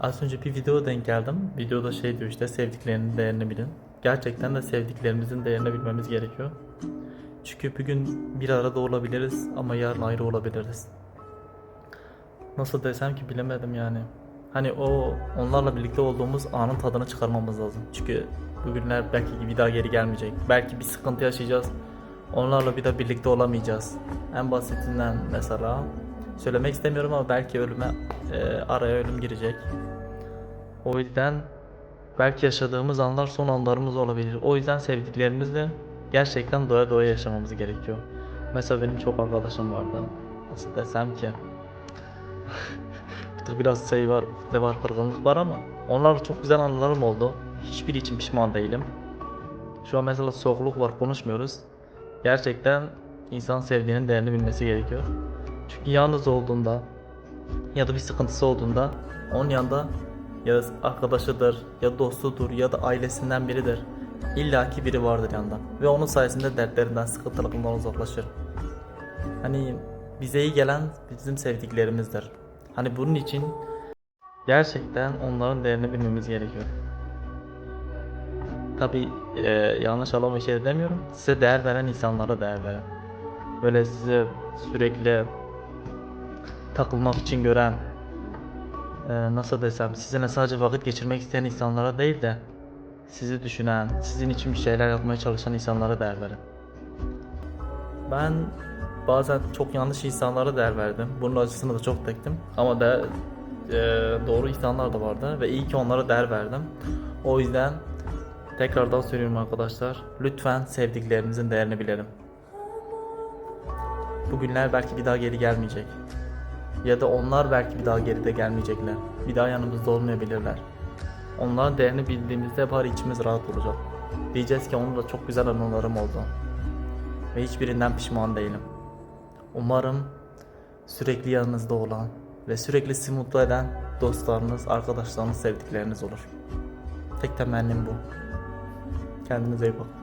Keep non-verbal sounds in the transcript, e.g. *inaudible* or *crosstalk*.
Az önce bir video denk geldim. Videoda şey diyor işte sevdiklerinin değerini bilin. Gerçekten de sevdiklerimizin değerini bilmemiz gerekiyor. Çünkü bugün bir arada olabiliriz ama yarın ayrı olabiliriz. Nasıl desem ki bilemedim yani. Hani o onlarla birlikte olduğumuz anın tadını çıkarmamız lazım. Çünkü bugünler belki bir daha geri gelmeyecek. Belki bir sıkıntı yaşayacağız. Onlarla bir daha birlikte olamayacağız. En basitinden mesela söylemek istemiyorum ama belki ölüme e, araya ölüm girecek. O yüzden belki yaşadığımız anlar son anlarımız olabilir. O yüzden sevdiklerimizle gerçekten doya doya yaşamamız gerekiyor. Mesela benim çok arkadaşım vardı. Nasıl desem ki *laughs* biraz şey var, de var kırgınlık var ama onlar çok güzel anılarım oldu. Hiçbir için pişman değilim. Şu an mesela soğukluk var konuşmuyoruz. Gerçekten insan sevdiğinin değerini bilmesi gerekiyor. Çünkü yalnız olduğunda ya da bir sıkıntısı olduğunda onun yanında ya arkadaşıdır ya dostudur ya da ailesinden biridir. İlla ki biri vardır yanında ve onun sayesinde dertlerinden, sıkıntılarından uzaklaşır. Hani bize iyi gelen bizim sevdiklerimizdir. Hani bunun için gerçekten onların değerini bilmemiz gerekiyor. Tabi yanlış anlama bir şey demiyorum. Size değer veren insanlara değer verin. Böyle size sürekli takılmak için gören, e, nasıl desem, sizinle sadece vakit geçirmek isteyen insanlara değil de sizi düşünen, sizin için bir şeyler yapmaya çalışan insanlara değer verin. Ben bazen çok yanlış insanlara değer verdim. Bunun acısını da çok çektim. Ama da e, doğru insanlar da vardı ve iyi ki onlara değer verdim. O yüzden tekrardan söylüyorum arkadaşlar. Lütfen sevdiklerinizin değerini bilelim. Bugünler belki bir daha geri gelmeyecek. Ya da onlar belki bir daha geride gelmeyecekler. Bir daha yanımızda olmayabilirler. Onların değerini bildiğimizde bari içimiz rahat olacak. Diyeceğiz ki onunla çok güzel anılarım oldu. Ve hiçbirinden pişman değilim. Umarım sürekli yanınızda olan ve sürekli sizi mutlu eden dostlarınız, arkadaşlarınız, sevdikleriniz olur. Tek temennim bu. Kendinize iyi bakın.